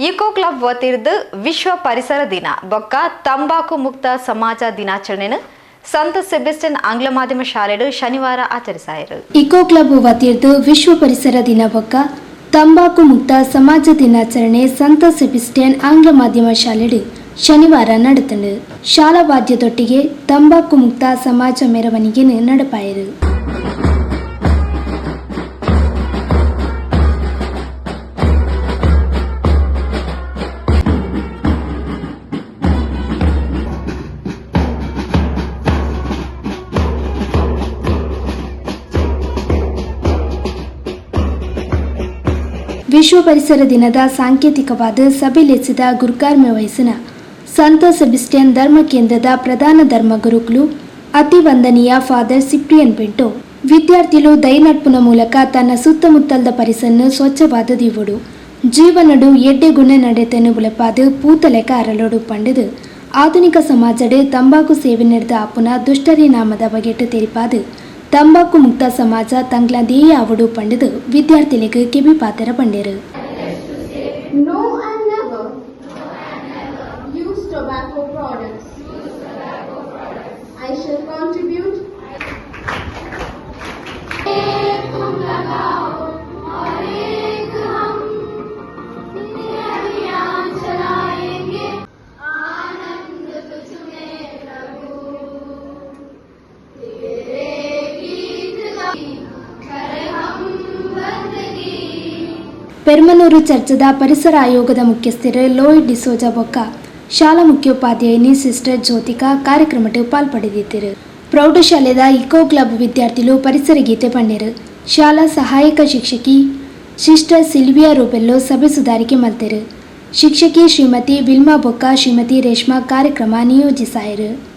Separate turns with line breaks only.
Eco club ವತಿರ್ದು ವಿಶ್ವ ಪರಿಸರ ದಿನ. ಬೊಕ್ಕ ತಂಬಾಕು ಮುಕ್ತ ಸಮಾಜ ದಿನಾಚರಣೆನ ಸಂತ ಸೆಬೆಸ್ಟನ್ ಆಂಗ್ಲ ಮಾಧ್ಯಮ ಶಾಲೆಡು ಶನಿವಾರ ಆಚರಿಸಾಯರು.
ಇಕೋ ಕ್ಲಬ್ ವತಿರ್ದು ವಿಶ್ವ ಪರಿಸರ ದಿನ ಬೊಕ್ಕ ತಂಬಾಕು ಮುಕ್ತ ಸಮಾಜ ದಿನಾಚರಣೆ ಸಂತ ಸೆಬಿಸ್ಟಿಯನ್ ಆಂಗ್ಲ ಮಾಧ್ಯಮ ಶಾಲೆಡು ಶನಿವಾರ ನಡೆತಂಡು. ಶಾಲಾ ವಾದ್ಯದೊಟ್ಟಿಗೆ ತಂಬಾಕು ಮುಕ್ತ ಸಮಾಜ ಮೆರವಣಿಗೆ ನಡಪಾಯರು. ವಿಶ್ವ ಪರಿಸರ ದಿನದ ಸಾಂಕೇತಿಕವಾದ ಸಭೆಲೆಸಿದ ಗುರುಕಾರ್ಮೆ ವಯಸ್ಸಿನ ಸಂತ ಸೆಬಿಸ್ಟಿಯನ್ ಧರ್ಮ ಕೇಂದ್ರದ ಪ್ರಧಾನ ಧರ್ಮ ಗುರುಗಳು ಅತಿ ವಂದನೀಯ ಫಾದರ್ ಸಿಪ್ರಿಯನ್ ಬೆಂಟೋ ವಿದ್ಯಾರ್ಥಿಗಳು ದೈನಟ್ಪುನ ಮೂಲಕ ತನ್ನ ಸುತ್ತಮುತ್ತಲದ ಪರಿಸರನ್ನು ಸ್ವಚ್ಛವಾದ ದಿವುಡು ಜೀವನಡು ಎಡ್ಡೆ ಗುಣ ನಡೆತೆನು ಬುಲಪಾದು ಪೂತಲೆಕ ಅರಳೋಡು ಪಂಡದು. ಆಧುನಿಕ ಸಮಾಜಡೆ ತಂಬಾಕು ಸೇವೆ ನಡೆದ ಅಪ್ಪುನ ದುಷ್ಟರಿನಾಮದ ಬಗೆಟ್ಟು ತೆರಿಪಾದು. ತಂಬಾಕು ಮುಕ್ತ ಸಮಾಜ ತಂಗ್ಲ ದೇಯ ಅವಡು ಪಂಡದು ವಿದ್ಯಾರ್ಥಿಗಳಿಗೆ ಕಿವಿ ಪಾತ್ರ ಪಂಡೇರು
No and never. Use tobacco products.
ಪೆರ್ಮನೂರು ಚರ್ಚದ ಪರಿಸರ ಆಯೋಗದ ಮುಖ್ಯಸ್ಥರು ಲೋಯ್ ಡಿಸೋಜಾ ಬೊಕ್ಕ, ಶಾಲಾ ಮುಖ್ಯೋಪಾಧ್ಯಾಯಿನಿ ಸಿಸ್ಟರ್ ಜ್ಯೋತಿಕಾ ಕಾರ್ಯಕ್ರಮಕ್ಕೆ ಪಾಲ್ಪಡೆದಿದ್ದರು. ಪ್ರೌಢಶಾಲೆದ ಇಕೋ ಕ್ಲಬ್ ವಿದ್ಯಾರ್ಥಿಗಳು ಪರಿಸರ ಗೀತೆ ಪಂಡರು ಶಾಲಾ ಸಹಾಯಕ ಶಿಕ್ಷಕಿ ಸಿಸ್ಟರ್ ಸಿಲ್ವಿಯಾ ರೂಬೆಲ್ಲೋ ಸಭೆ ಸುಧಾರಿಕೆ ಮಲ್ತರು ಶಿಕ್ಷಕಿ ಶ್ರೀಮತಿ ವಿಲ್ಮಾ ಬೊಕ್ಕ, ಶ್ರೀಮತಿ ರೇಷ್ಮಾ ಕಾರ್ಯಕ್ರಮ ನಿಯೋಜಿಸಾಯರು.